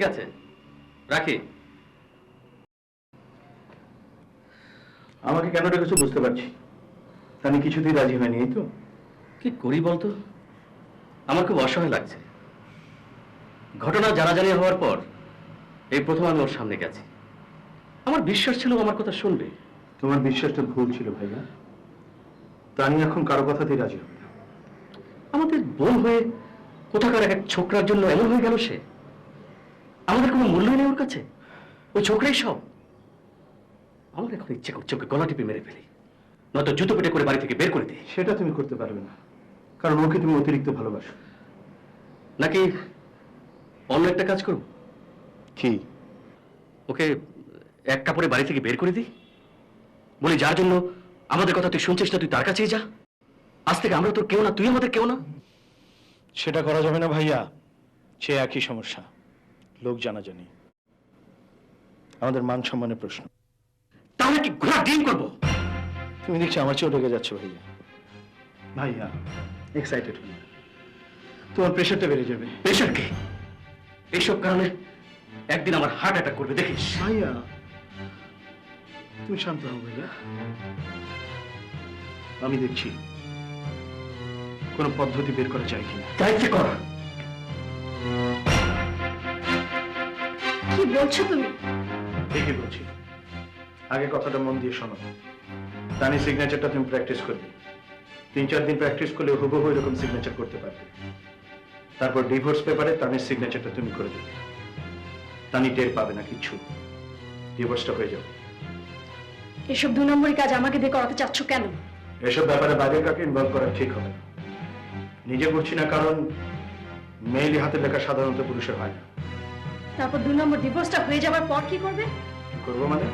ঠিক আছে। রাখি। আমাকে কেন রেখেছো বুঝতে পারছি। তানি কিছুতেই রাজি হয়নি এই তো। কি করি বলতো? আমার খুব অসহায় লাগছে। ঘটনা জানাজানি হওয়ার পর এই প্রথম আমি ওর সামনে গেছি। আমার বিশ্বাস ছিল আমার কথা শুনবে। তোমার বিশ্বাসটা ভুল ছিল ভাইয়া। তানি এখন কারও কথাতেই রাজি হবে না। আমাদের বোন হয়ে কোথাকার এক ছোকরার জন্য এমন হয়ে গেল সে? আমাদের কোনো মূল্যই নেই ওর কাছে। ওই ছোকরাই সব। আমার এখন ইচ্ছে করছে ওকে গলা টিপে মেরে ফেলি। নয়তো জুতো পেটে করে বাড়ি থেকে বের করে দিই। সেটা তুমি করতে পারবে না। কারণ ওকে তুমি অতিরিক্ত ভালোবাসো। নাকি অন্য একটা কাজ করব? কি? ওকে এক কাপড়ে বাড়ি থেকে বের করে দিই। বলি যার জন্য আমাদের কথা তুই শুনছিস না তুই তার কাছেই যা। আজ থেকে আমরা তোর কেউ না তুই আমাদের কেউ না। সেটা করা যাবে না ভাইয়া। সে একই সমস্যা। লোক জানাজানি। আমাদের মান সম্মানের প্রশ্ন। তাহলে কি ঘোড়া ডিম করব? তুমি দেখছি আমার চেয়েও রেগে যাচ্ছ ভাইয়া। ভাইয়া এক্সাইটেড হই তোমার প্রেশারটা বেড়ে যাবে। প্রেশার কে? এইসব কারণে একদিন আমার হার্ট অ্যাটাক করবে দেখিস। ভাইয়া তুমি শান্ত হও ভাইয়া। আমি দেখছি কোনো পদ্ধতি বের করা যায় কিনা। দায়িত্বে কর? কি বলছো তুমি? ঠিকই বলছি। আগে কথাটা মন দিয়ে শোনো। তানি সিগনেচারটা তুমি প্র্যাকটিস করবে। তিন চার দিন প্র্যাকটিস করলে হুবহু এরকম সিগনেচার করতে পারবে। তারপর ডিভোর্স পেপারে তানির সিগনেচারটা তুমি করে দেবে। তানি টের পাবে না কিচ্ছু। ডিভোর্সটা হয়ে যাবে। এসব দু নম্বরই কাজ আমাকে দিয়ে করাতে চাচ্ছ কেন? এসব ব্যাপারে বাইরের কাকে ইনভলভ করা ঠিক হবে না। নিজে করছি না কারণ মেয়েলি হাতে লেখা সাধারণত পুরুষের হয় না। তারপর দু নম্বর ডিভোর্সটা হয়ে যাবার পর কি করবে? করব মানে?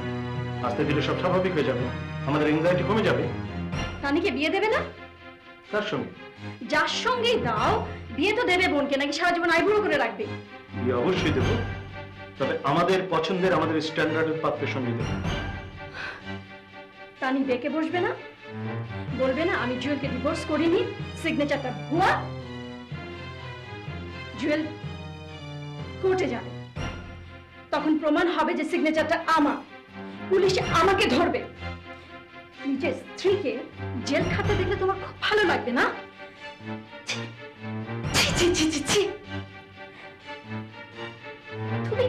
আস্তে দিলে সব স্বাভাবিক হয়ে যাবে। আমাদের এনজাইটি কমে যাবে। তানিকে বিয়ে দেবে না? তার সঙ্গে। যার সঙ্গেই দাও বিয়ে তো দেবে বোনকে নাকি সারা জীবন আইবুড়ো করে রাখবে? বিয়ে অবশ্যই দেবো। তবে আমাদের পছন্দের আমাদের স্ট্যান্ডার্ডের পাত্রের সঙ্গে দেবো। তানি বেঁকে বসবে না? বলবে না আমি জুয়েলকে ডিভোর্স করিনি সিগনেচারটা ভুয়া। জুয়েল কোর্টে যাবে। তখন প্রমাণ হবে যে সিগনেচারটা আমার। পুলিশ আমাকে ধরবে। নিজের স্ত্রীকে জেল খাটতে দেখলে তোমার খুব ভালো লাগবে, না? তুমি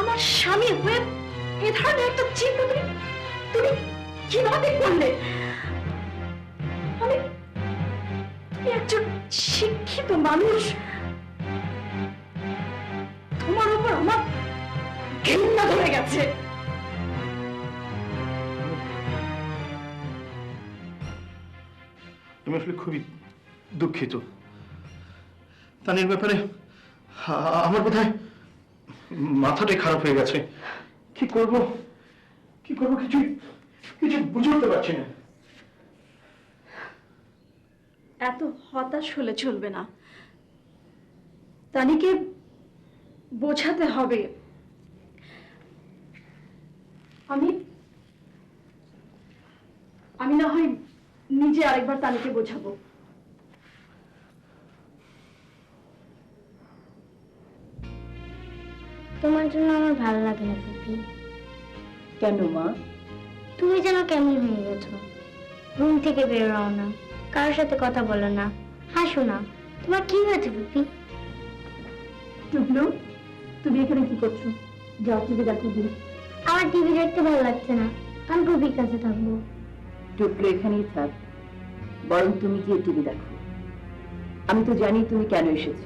আমার স্বামী হয়ে এ ধরনের একটা চিহ্ন তুমি তুমি কীভাবে করলে? আমি একজন শিক্ষিত মানুষ। আমার ঘৃণা ধরে গেছে। আমি আসলে খুবই দুঃখিত। তানির ব্যাপারে আমার বোধহয় মাথাটাই খারাপ হয়ে গেছে। কি করব? কি করব কিছু কিছু বুঝে উঠতে পারছি না। এত হতাশ হলে চলবে না। তানিকে বোঝাতে হবে। আমি আমি না হয় নিজে আরেকবার তানিকে বোঝাবো। তোমার জন্য আমার ভালো লাগে না ফুপি কেন মা? তুমি যেন কেমন হয়ে গেছো। রুম থেকে বেরোও না কারোর সাথে কথা বলো না। হাসো না তোমার কি হয়েছে ফুপি টুকলু? তুমি এখানে কি করছ? যাও টিভি দেখো। গিয়ে আমার টিভি দেখতে ভালো লাগছে না। আমি ফুপির কাছে থাকব। টুকরো এখানেই থাক। বরং তুমি গিয়ে টিভি দেখো। আমি তো জানি তুমি কেন এসেছ।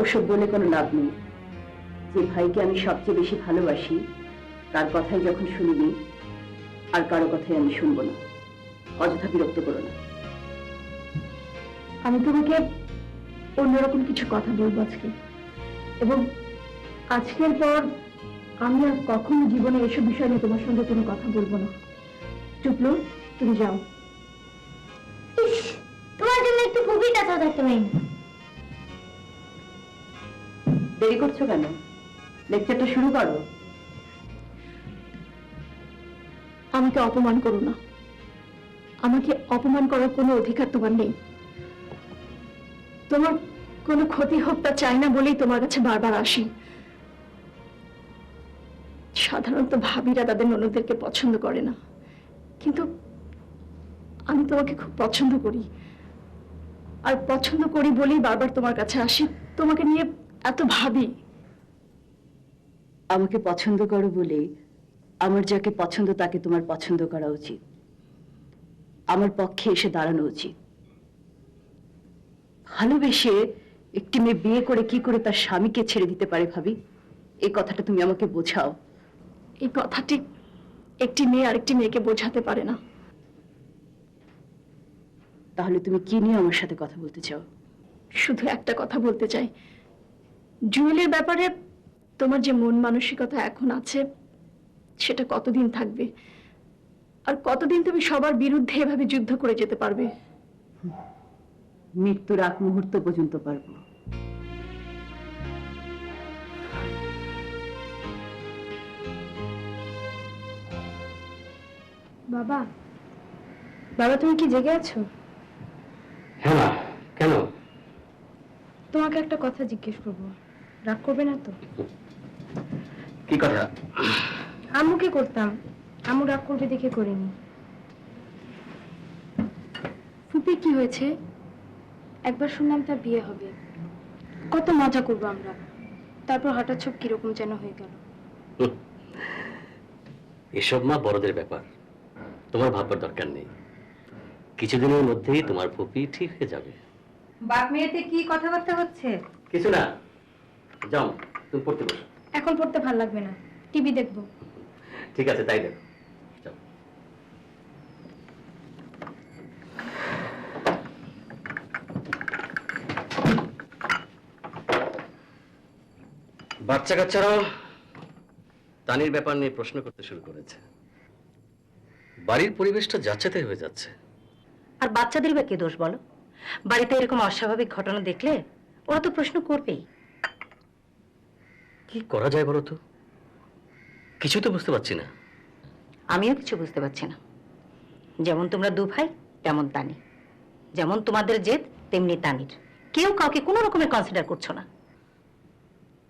ওসব বলে কোনো লাভ নেই। যে ভাইকে আমি সবচেয়ে বেশি ভালোবাসি, তার কথাই যখন শুনবি, আর কারও কথাই আমি শুনব না। অযথা বিরক্ত করো না। আমি তোমাকে অন্যরকম কিছু কথা বলব আজকে। এবং আজকের পর আমি আর কখনো জীবনে এসব বিষয় নিয়ে তোমার সঙ্গে কোনো কথা বলব না। টুকলু তুমি যাও। ইস তোমার জন্য একটু ফুপির কাছে থাকতে পারি দেরি করছ কেন? লেকচারটা শুরু করো। আমাকে অপমান করো না। আমাকে অপমান করার কোনো অধিকার তোমার নেই। তোমার কোনো ক্ষতি হোক তা চাই না বলেই তোমার কাছে বারবার আসি। সাধারণত ভাবিরা তাদের ননদদেরকে পছন্দ করে না। কিন্তু আমি তোমাকে খুব পছন্দ করি। আর পছন্দ করি বলেই বারবার তোমার কাছে আসি। তোমাকে নিয়ে এত ভাবি। আমাকে পছন্দ করো বলে আমার যাকে পছন্দ তাকে তোমার পছন্দ করা উচিত। আমার পক্ষে এসে দাঁড়ানো উচিত। ভালোবেসে একটি মেয়ে বিয়ে করে কি করে তার স্বামীকে ছেড়ে দিতে পারে ভাবি? এই কথাটা তুমি আমাকে বোঝাও। এই কথাটি একটি মেয়ে আরেকটি মেয়েকে বোঝাতে পারে না। তাহলে তুমি কি নিয়ে আমার সাথে কথা বলতে চাও? শুধু একটা কথা বলতে চাই। জুয়েলের ব্যাপারে তোমার যে মন মানসিকতা এখন আছে সেটা কতদিন থাকবে? আর কতদিন তুমি সবার বিরুদ্ধে এভাবে যুদ্ধ করে যেতে পারবে? মৃত্যুর আগ মুহূর্ত পর্যন্ত পারব। বাবা বাবা তুমি কি জেগে আছো? হ্যাঁ মা কেন? তোমাকে একটা কথা জিজ্ঞেস করব। রাগ করবে না তো? কি কথা? আম্মুকে করতাম? আম্মু রাগ করবে দেখে করিনি। ফুপি কি হয়েছে? একবার শুনলাম তার বিয়ে হবে। কত মজা করব আমরা। তারপর হঠাৎ সব কীরকম যেন হয়ে গেল। এসব মা বড়দের ব্যাপার। তোমার ভাববার দরকার নেই। কিছুদিনের মধ্যেই তোমার ফুপি ঠিক হয়ে যাবে। বাপ মেয়েতে কি কথাবার্তা হচ্ছে? কিছু না। যাও তুমি পড়তে বসো। এখন পড়তে ভালো লাগবে না। টিভি দেখব। ঠিক আছে তাই দেখো। বাচ্চা কাচ্চারাও তানির ব্যাপার নিয়ে প্রশ্ন করতে শুরু করেছে। বাড়ির পরিবেশটা যাচ্ছেতে হয়ে যাচ্ছে। আর বাচ্চাদের বা কে দোষ বলো? বাড়িতে এরকম অস্বাভাবিক ঘটনা দেখলে ওরা তো প্রশ্ন করবেই। কি করা যায় বলো তো? কিছু তো বুঝতে পারছি না। আমিও কিছু বুঝতে পারছি না। যেমন তোমরা দু ভাই তেমন তানি। যেমন তোমাদের জেদ তেমনি তানির। কেউ কাউকে কোনো রকমের কনসিডার করছ না।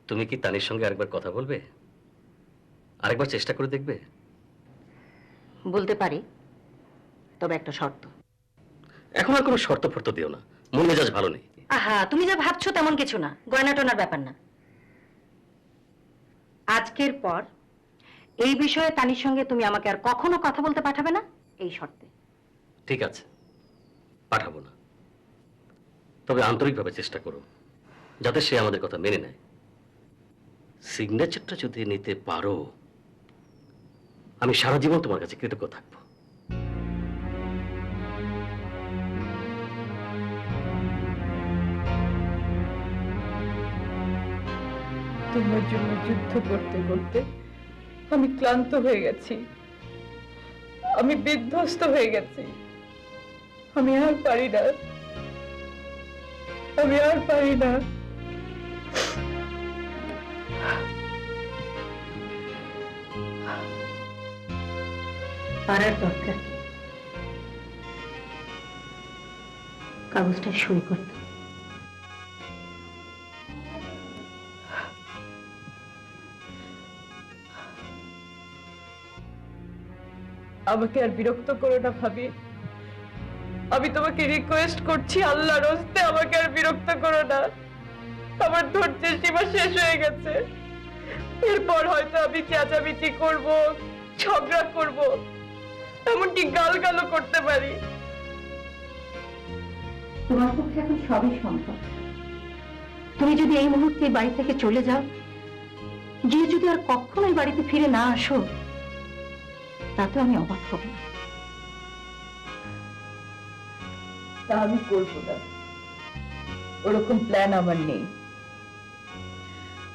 তুমি কি তানির সঙ্গে আরেকবার কথা বলবে? আরেকবার চেষ্টা করে দেখবে? বলতে পারি তবে একটা শর্ত। এখন আর কোনো শর্ত ফর্ত দিও না। মন মেজাজ ভালো নেই। আহা তুমি যা ভাবছ তেমন কিছু না। গয়না টনার ব্যাপার না। আজকের পর এই বিষয়ে তানির সঙ্গে তুমি আমাকে আর কখনো কথা বলতে পাঠাবে না এই শর্তে। ঠিক আছে। পাঠাবো না। তবে আন্তরিকভাবে চেষ্টা করো যাতে সে আমাদের কথা মেনে নেয়। সিগনেচারটা যদি নিতে পারো আমি সারা জীবন তোমার কাছে কৃতজ্ঞ থাকব। তোমার জন্য যুদ্ধ করতে করতে আমি ক্লান্ত হয়ে গেছি। আমি বিধ্বস্ত হয়ে গেছি। আমি আর পারি না। আমি আর পারি না। কাগজটা সই করতে। আমাকে আর বিরক্ত করো না, ভাবি। আমি তোমাকে রিকোয়েস্ট করছি, আল্লাহর হস্তে আমাকে আর বিরক্ত করো না। আমার ধৈর্যের সীমা শেষ হয়ে গেছে। এরপর হয়তো আমি চেঁচামেচি করব, ঝগড়া করব। এমনকি গালগালও করতে পারি। তোমার পক্ষে এখন সবই সম্ভব। তুমি যদি এই মুহূর্তে এই বাড়ি থেকে চলে যাও গিয়ে যদি আর কখনো এই বাড়িতে ফিরে না আসো তাতে আমি অবাক হব না। তা আমি করব না। ওরকম প্ল্যান আমার নেই।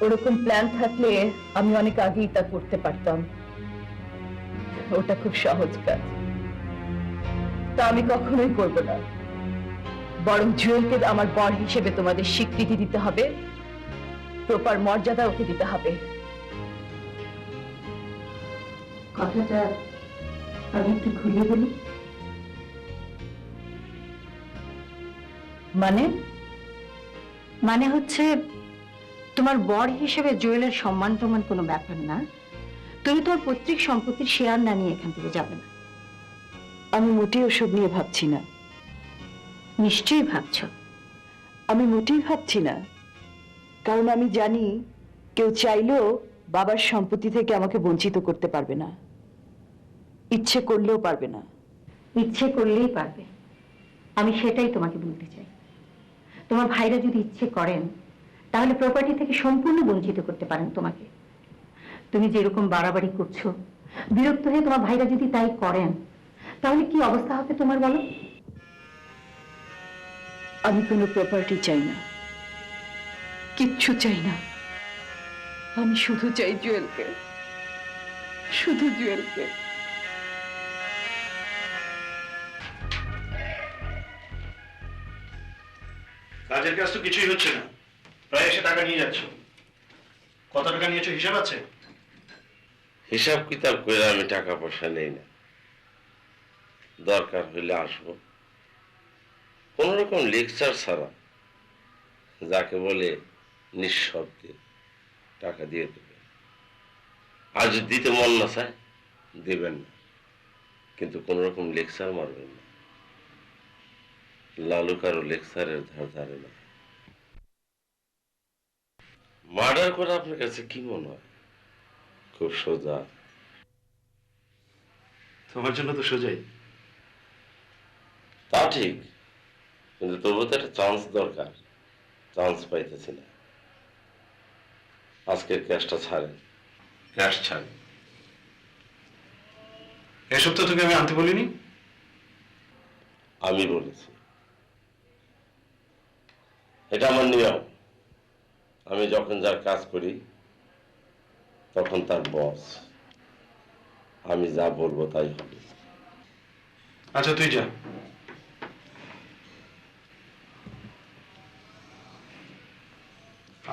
ওরকম প্ল্যান থাকলে আমি অনেক আগেই তা করতে পারতাম। ওটা খুব সহজ কাজ। তা আমি কখনোই করব না। বরং জুয়েলকে আমার বর হিসেবে তোমাদের স্বীকৃতি দিতে হবে। প্রপার মর্যাদা ওকে দিতে হবে। কথাটা আমি একটু ঘুরিয়ে বলি। মানে? মানে হচ্ছে তোমার বর হিসেবে জুয়েলের সম্মান টমান কোনো ব্যাপার না। তুমি তোমার পৈতৃক সম্পত্তির শেয়ার না নিয়ে এখান থেকে যাবে না। আমি মোটেই ওসব নিয়ে ভাবছি না। নিশ্চয়ই ভাবছ। আমি মোটেই ভাবছি না। কারণ আমি জানি কেউ চাইলেও বাবার সম্পত্তি থেকে আমাকে বঞ্চিত করতে পারবে না। ইচ্ছে করলেও পারবে না। ইচ্ছে করলেই পারবে। আমি সেটাই তোমাকে বলতে চাই। তোমার ভাইরা যদি ইচ্ছে করেন, তাহলে প্রপার্টি থেকে সম্পূর্ণ বঞ্চিত করতে পারেন তোমাকে। তুমি যেরকম বাড়াবাড়ি করছ বিরক্ত হয়ে তোমার ভাইরা যদি তাই করেন তাহলে কি অবস্থা হবে তোমার বলো? আমি কোনো প্রপার্টি চাই না কিচ্ছু চাই না। আমি শুধু চাই জুয়েলকে শুধু জুয়েলকে। কাজের কাজ তো কিছুই হচ্ছে না। প্রায় এসে টাকা নিয়ে যাচ্ছ। কত টাকা নিয়েছো হিসাব আছে? হিসাব কিতাব করে আমি টাকা পয়সা নেই না। দরকার হইলে আসব। কোন রকম লেকচার ছাড়া যাকে বলে নিঃশব্দে টাকা দিয়ে দেবে আর যদি দিতে মন না চায়, দেবেন না। কিন্তু কোন রকম লেকচার মারবেন না। লালু কারও লেকচারের ধার ধারে না। মার্ডার করে আপনার কাছে কি মনে হয়? খুব সোজা। তোমার জন্য তো সোজাই। তা ঠিক কিন্তু তবুও তো একটা চান্স দরকার। চান্স পাইতেছি না। আজকের ক্যাশটা ছাড়েন। ক্যাশ ছাড়। এসব তো তোকে আমি আনতে বলিনি? আমি বলেছি। এটা আমার নিয়ম। আমি যখন যার কাজ করি তখন তার বস আমি যা বলব তাই হবে। আচ্ছা তুই যা।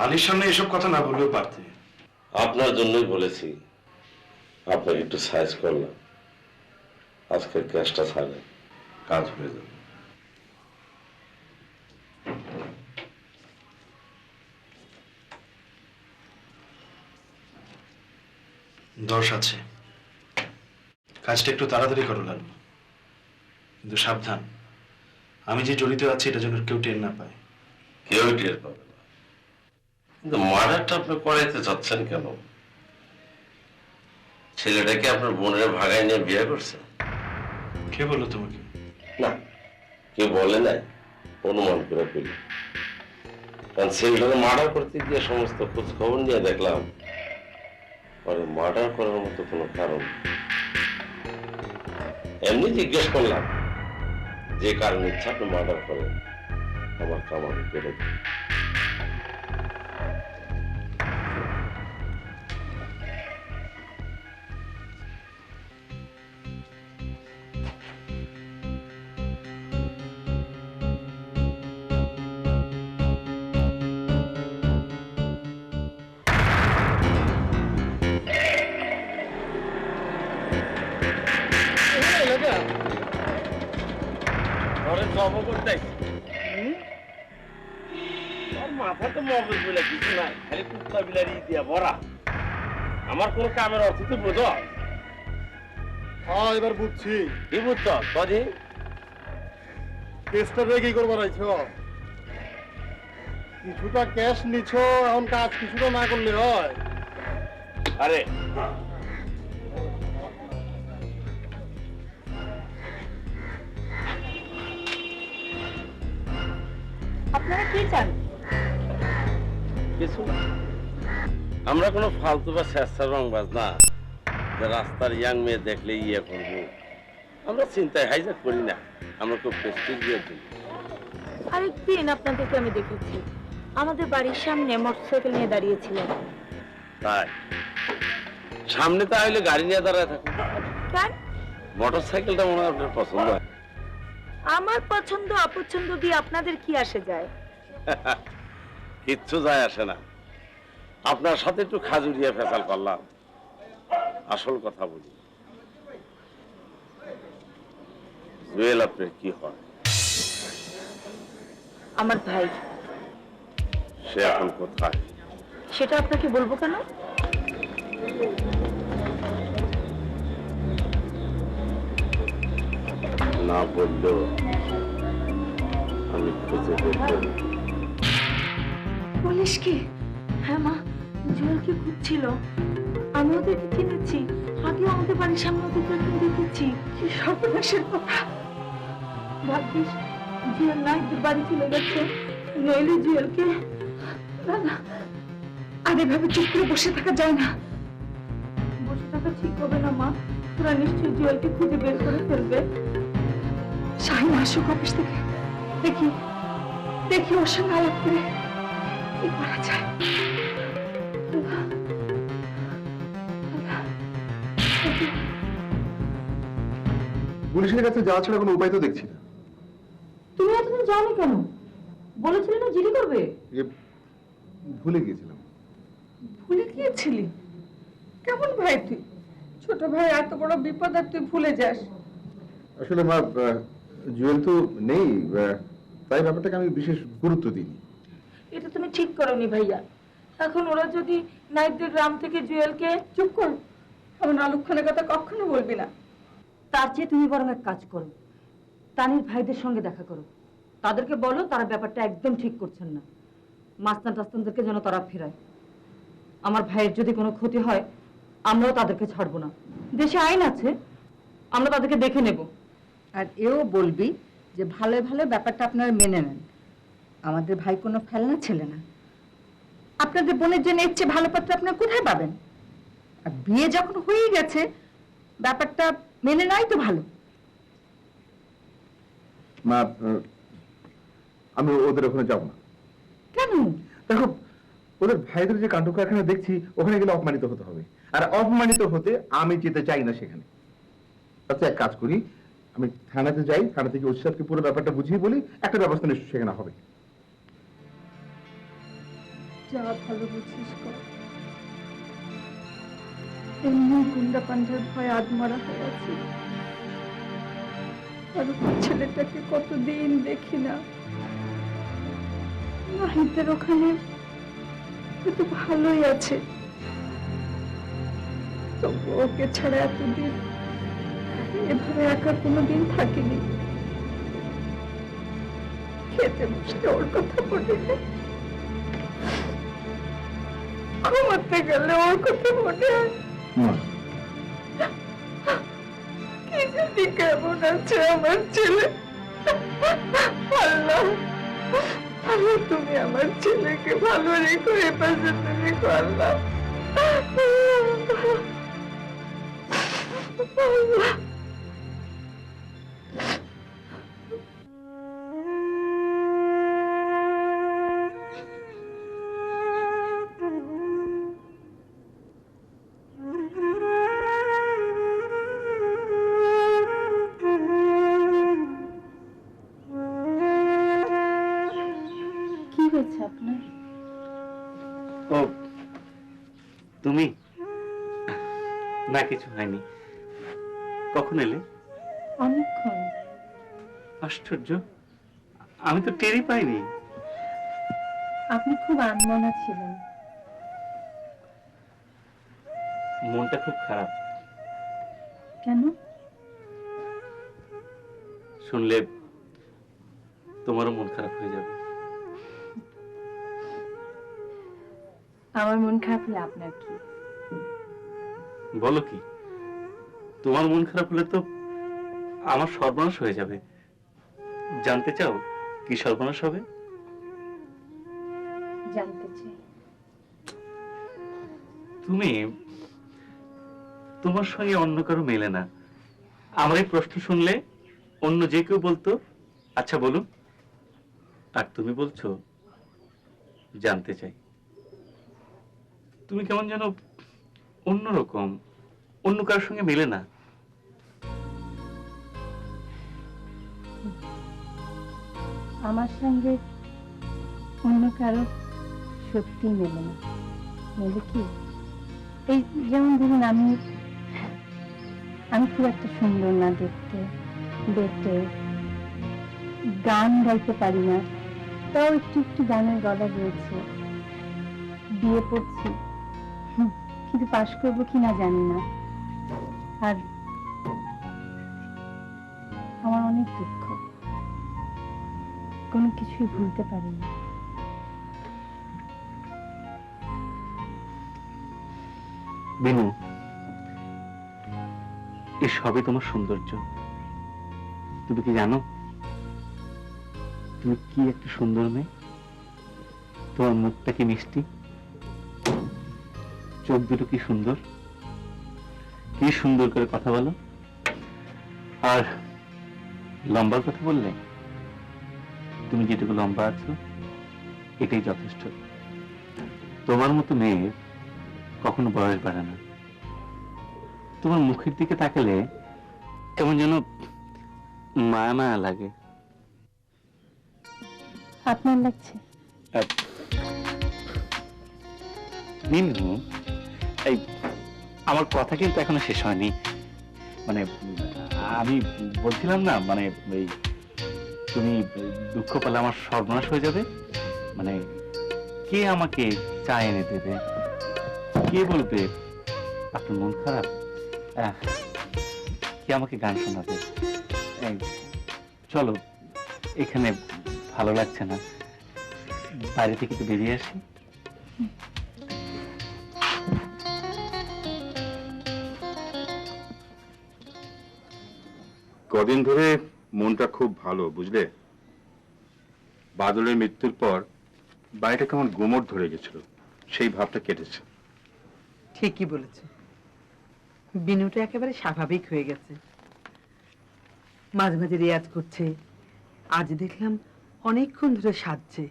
আলির সামনে এসব কথা না বললেও পারতে। আপনার জন্যই বলেছি আপনাকে একটু সাইজ করলাম। আজকের ক্যাশটা ছাড়েন কাজ হয়ে যাবে। দোষ আছে। কাজটা একটু তাড়াতাড়ি করো লালু। কিন্তু সাবধান। আমি যে জড়িত আছি এটা যেন কেউ টের না পায়। কেউ টের পাবে না। কিন্তু মার্ডারটা আপনি করাইতে চাচ্ছেন কেন? ছেলেটাকে আপনার বোনের ভাগায় নিয়ে বিয়ে করছে? কে বলল তোমাকে? না কেউ বলে নাই অনুমান করে পেল কারণ ছেলেটাকে মার্ডার করতে গিয়ে সমস্ত খোঁজ খবর নিয়ে দেখলাম পরে মার্ডার করার মতো কোনো কারণ। এমনি জিজ্ঞেস করলাম যে কারণে ইচ্ছা আপনি মার্ডার করেন আমার কামানি করে দিন। কোনো কামের অর্থ তো বোধ হ্যাঁ এবার বুঝছি। কি বুঝছ কেসটা কি করবার আইছ। কিছুটা ক্যাশ নিছ এখন কাজ কিছুটা না করলে হয়। আরে আপনারা কি চান? কিছু না। আমরা কোনো ফালতু বা স্বেচ্ছা রংবাজ না। যে রাস্তার ইয়াং মেয়ে দেখলে ইয়ে করব। আমরা চিন্তায় হাইজাক করি না। আমরা খুব প্রেস্টিজ দিয়ে দিই আরেকদিন আপনাদেরকে আমি দেখেছি? আমাদের বাড়ির সামনে মোটরসাইকেল নিয়ে দাঁড়িয়েছিলেন। তাই? সামনে তো আইলে গাড়ি নিয়ে দাঁড়ায় থাকুন কেন মোটর সাইকেলটা মনে হয় আপনার পছন্দ হয়। আমার পছন্দ অপছন্দ দিয়ে আপনাদের কি আসে যায়? কিচ্ছু যায় আসে না। আপনার সাথে একটু খাজুরিয়া ফেসাল করলাম। আসল কথা বলি। জুয়েল আপনার কি হয় আমার ভাই। সে এখন কোথায়? সেটা আপনাকে বলব কেন? না বললেও আমি খুঁজে করব বলিস কি? হ্যাঁ মা। জুয়েলকে খুঁজছিল। আমি ওদেরকে চিনেছি আগেও আমাদের বাড়ির সামনে ওদেরকে একদিন দেখেছি। কি সর্বনাশের কথা। ভাগ্যিস, জুয়েল নাইদের বাড়ি চলে গেছে। নইলে জুয়েলকে না না আর এভাবে চুপ করে বসে থাকা যায় না। বসে থাকা ঠিক হবে না, মা। তোরা নিশ্চয়ই জুয়েলকে খুঁজে বের করে ফেলবে। শাহিন আসুক অফিস থেকে। দেখি দেখি ওর সঙ্গে আলাপ করে কি করা যায়। পুলিশের কাছে যাওয়া ছাড়া কোনো উপায় তো দেখছি না। তুমি এতদিন যাওনি কেন? বলেছিলে না জিডি করবে? ভুলে গিয়েছিলাম। ভুলে গিয়েছিলি? কেমন ভাই তুই? ছোট ভাই এত বড় বিপদ আর তুই ভুলে যাস। আসলে মা জুয়েল তো নেই তাই ব্যাপারটাকে আমি বিশেষ গুরুত্ব দিইনি। এটা তুমি ঠিক করনি ভাইয়া। এখন ওরা যদি নাইটদের গ্রাম থেকে জুয়েলকে চুপ কর আমার অলক্ষণের কথা কখনো বলবি না। তার চেয়ে তুমি বরং এক কাজ করো। তানির ভাইদের সঙ্গে দেখা করো। তাদেরকে বলো তারা ব্যাপারটা একদম ঠিক করছেন না। মাস্তান টাস্তানদেরকে যেন তারা ফেরায়। আমার ভাইয়ের যদি কোনো ক্ষতি হয়, আমরাও তাদেরকে ছাড়বো না। দেশে আইন আছে, আমরা তাদেরকে দেখে নেব। আর এও বলবি যে ভালো ভালো ব্যাপারটা আপনারা মেনে নেন। আমাদের ভাই কোনো ফেলনা ছেলে না। আপনাদের বোনের জন্য এর চেয়ে ভালো পাত্র আপনারা কোথায় পাবেন? আর বিয়ে যখন হয়েই গেছে, ব্যাপারটা মেনে নাই তো ভালো। মা আমি ওদের ওখানে যাব না। কেন? দেখো ওদের ভাইদের যে কাণ্ড কারখানা দেখছি ওখানে গেলে অপমানিত হতে হবে। আর অপমানিত হতে আমি যেতে চাই না সেখানে। আচ্ছা এক কাজ করি আমি থানাতে যাই থানা থেকে ওসিসাদকে পুরো ব্যাপারটা বুঝিয়ে বলি একটা ব্যবস্থা নিশ্চয় সেখানে হবে। যা ভালো বুঝিস কর। এমনি গুন্ডা পান্ডার ভয় আদমারা হয়ে আছে। আর ছেলেটাকে কতদিন দেখি না। মাহিদের ওখানে তো ভালোই আছে। তবু ওকে ছাড়া এতদিন এভাবে একা কোনোদিন থাকিনি। খেতে বসলে ওর কথা বলি ঘুমাতে গেলে ওর কথা মনে হয় কেমন আছে আমার ছেলে? আল্লাহ আল্লাহ, তুমি আমার ছেলেকে ভালো রেখো, এ পাশে রেখো আল্লাহ আল্লাহ। ও তুমি? না কিছু হয়নি। কখন এলে? অনেকক্ষণ। আশ্চর্য। আমি তো টেরই পাইনি। আপনি খুব আনমনা ছিলেন। মনটা খুব খারাপ। কেন? শুনলে তোমারও মন খারাপ হয়ে যাবে। আমার মন খারাপ হলে আপনার কি? বলো কি? তোমার মন খারাপ হলে তো আমার সর্বনাশ হয়ে যাবে। জানতে চাও কি সর্বনাশ হবে? জানতে চাই। তুমি তোমার সঙ্গে অন্য কারও মেলে না। আমার এই প্রশ্ন শুনলে অন্য যে কেউ বলতো আচ্ছা বলুন। আর তুমি বলছো জানতে চাই। তুমি কেমন যেন অন্যরকম, অন্য কারোর সঙ্গে মেলে না। আমার সঙ্গে অন্য কারও সত্যি মেলে না। মেলে কি? এই যেমন ধরুন আমি আমি খুব একটা সুন্দর না দেখতে দেখতে গান গাইতে পারি না, তাও একটু একটু গানের গলা রয়েছে বিয়ে পড়ছি কিন্তু পাশ করব কিনা জানি না। আর আমার অনেক দুঃখ। কোনো কিছুই ভুলতে পারিনি। বিনু এই সবই তোমার সৌন্দর্য। তুমি কি জানো? তুমি কি একটা সুন্দর মেয়ে? তোমার মুখটা কি মিষ্টি? চোখ দুটো কি সুন্দর? কি সুন্দর করে কথা বলো। আর লম্বার কথা বললে? তুমি যেটুকু লম্বা আছো এটাই যথেষ্ট। তোমার মতো মেয়ের কখনো বয়স বাড়ে না। তোমার মুখের দিকে তাকালে কেমন যেন মায়া মায়া লাগে। আপনার লাগছে মিনু এই, আমার কথা কিন্তু এখনও শেষ হয়নি। মানে আমি বলছিলাম না মানে এই, তুমি দুঃখ পেলে আমার সর্বনাশ হয়ে যাবে। মানে কে আমাকে চা এনে দেবে? কে বলবে? আপনার মন খারাপ? কে আমাকে গান শোনাবে? চলো, এখানে ভালো লাগছে না। বাইরে থেকে একটু বেরিয়ে আসি। কদিন ধরে মনটা খুব ভালো বুঝলে? বাদলের মৃত্যুর পর বাড়িটা কেমন গোমর ধরে গেছিল সেই ভাবটা কেটেছে। ঠিকই বলেছে। বিনুটা একেবারে স্বাভাবিক হয়ে গেছে। মাঝে মাঝে রেয়াজ করছে। আজ দেখলাম অনেকক্ষণ ধরে সাজছে।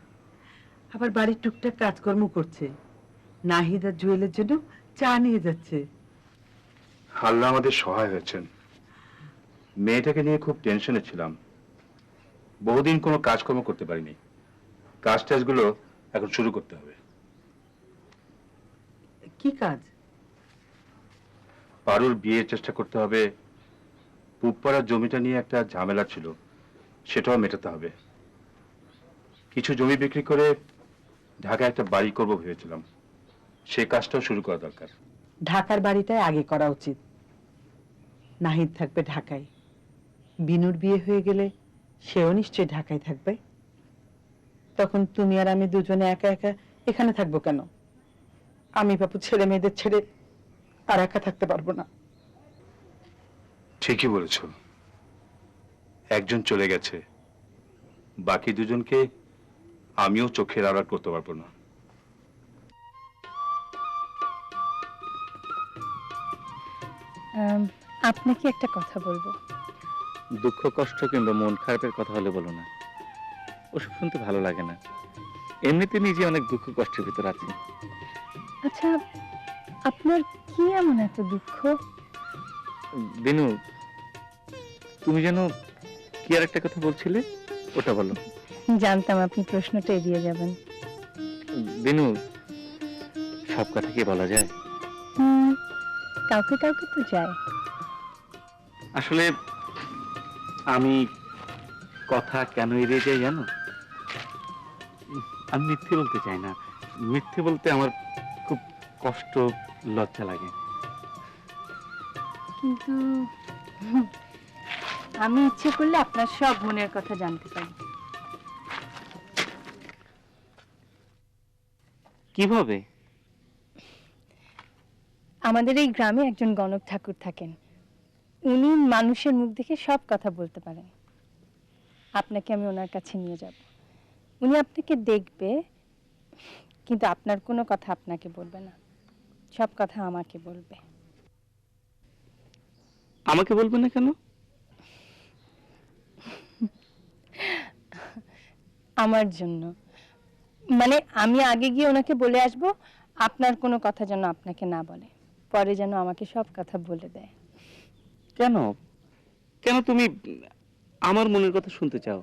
আবার বাড়ির টুকটাক কাজকর্ম করছে। নাহিদ আর জুয়েলের জন্য চা নিয়ে যাচ্ছে। আল্লাহ আমাদের সহায় হয়েছেন। মেয়েটাকে নিয়ে খুব টেনশনে ছিলাম। বহুদিন কোনো কাজকর্ম করতে পারিনি। কাজ টাজগুলো এখন শুরু করতে হবে। কি কাজ? পারুর বিয়ের চেষ্টা করতে হবে। পুপ্পাড়ার জমিটা নিয়ে একটা ঝামেলা ছিল সেটাও মেটাতে হবে। কিছু জমি বিক্রি করে ঢাকায় একটা বাড়ি করব ভেবেছিলাম। সেই কাজটাও শুরু করা দরকার। ঢাকার বাড়িটাই আগে করা উচিত। নাহিদ থাকবে ঢাকায়। বিনুর বিয়ে হয়ে গেলে সেও নিশ্চয়ই ঢাকায় থাকবে। তখন তুমি আর আমি দুজনে একা একা এখানে থাকব কেন? আমি বাপু ছেলে মেয়েদের ছেড়ে আর একা থাকতে পারব না। ঠিকই বলেছ। একজন চলে গেছে। বাকি দুজনকে আমিও চোখের আড়াল করতে পারব না। আপনাকে একটা কথা বলব। দুঃখ কষ্ট কিংবা মন খারাপের কথা হলে বলো না। ওসব শুনতে ভালো লাগে না। এমনিতে নিজে অনেক দুঃখ কষ্টের ভিতর আছি। আচ্ছা আপনার কি এমন এত দুঃখ? বিনু তুমি যেন কি আর একটা কথা বলছিলে? ওটা বলো। জানতাম আপনি প্রশ্নটা এড়িয়ে যাবেন। বিনু সব কথা কি বলা যায়? কাউকে কাউকে তো যায়। আসলে আমি কথা কেন এড়িয়ে যাই জানো? আমি মিথ্যে বলতে চাই না। মিথ্যে বলতে আমার খুব কষ্ট লজ্জা লাগে। কিন্তু আমি ইচ্ছে করলে আপনার সব মনের কথা জানতে পারি। কীভাবে? আমাদের এই গ্রামে একজন গণক ঠাকুর থাকেন। উনি মানুষের মুখ দেখে সব কথা বলতে পারেন আপনাকে আমি ওনার কাছে নিয়ে যাব। উনি আপনাকে দেখবে কিন্তু আপনার কোনো কথা আপনাকে বলবে না। সব কথা আমাকে বলবে। আমাকে বলবে না কেন? আমার জন্য। মানে আমি আগে গিয়ে ওনাকে বলে আসব আপনার কোনো কথা যেন আপনাকে না বলে। পরে যেন আমাকে সব কথা বলে দেয়। কেন? কেন তুমি আমার মনের কথা শুনতে চাও?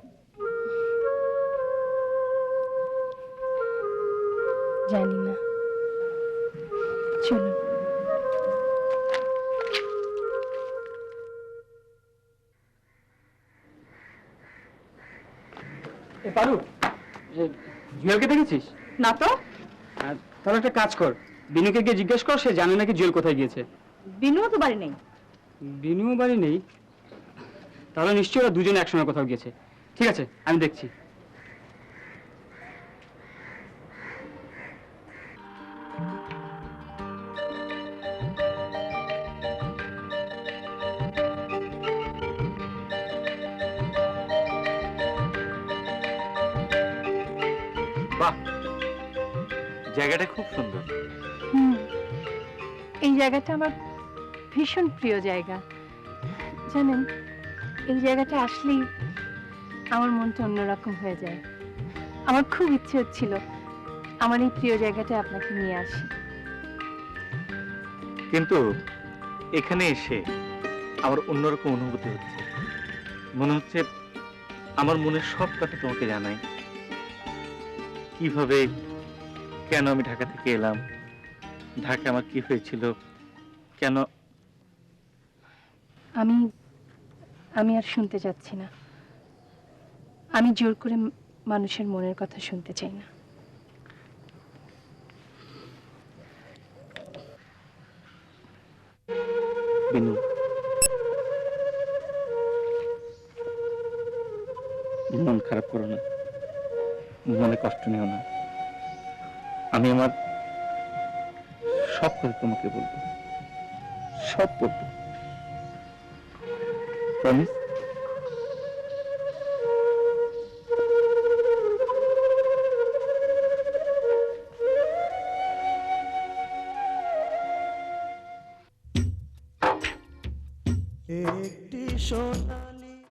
জানি না। চলুন পারু জুয়েলকে দেখেছিস? না তো। আর তাহলে একটা কাজ কর। বিনুকে গিয়ে জিজ্ঞেস কর সে জানে নাকি জুয়েল কোথায় গিয়েছে। বিনুও তো বাড়ি নেই। বিনু বাড়ি নেই। তাহলে নিশ্চয়ই ওরা দুজনে একসঙ্গে কোথাও গিয়েছে। ঠিক আছে আমি দেখছি। বাহ জায়গাটা খুব সুন্দর। হুম এই জায়গাটা আমার ভীষণ প্রিয় জায়গা। জানেন, এই জায়গাটা আসলেই আমার মনটা অন্যরকম হয়ে যায়। আমার খুব ইচ্ছে হচ্ছিল আমার এই প্রিয় জায়গাটা আপনাকে নিয়ে আসি। কিন্তু এখানে এসে আমার অন্যরকম অনুভূতি হচ্ছে। মনে হচ্ছে আমার মনের সব কথা তোমাকে জানাই। কীভাবে, কেন আমি ঢাকা থেকে এলাম? ঢাকা আমার কি হয়েছিল? কেন আমি আমি আর শুনতে চাচ্ছি না। আমি জোর করে মানুষের মনের কথা শুনতে চাই না। মন খারাপ করো না। মনে কষ্ট নিও না। আমি আমার সব কথা তোমাকে বলব। সব বলব Thanks.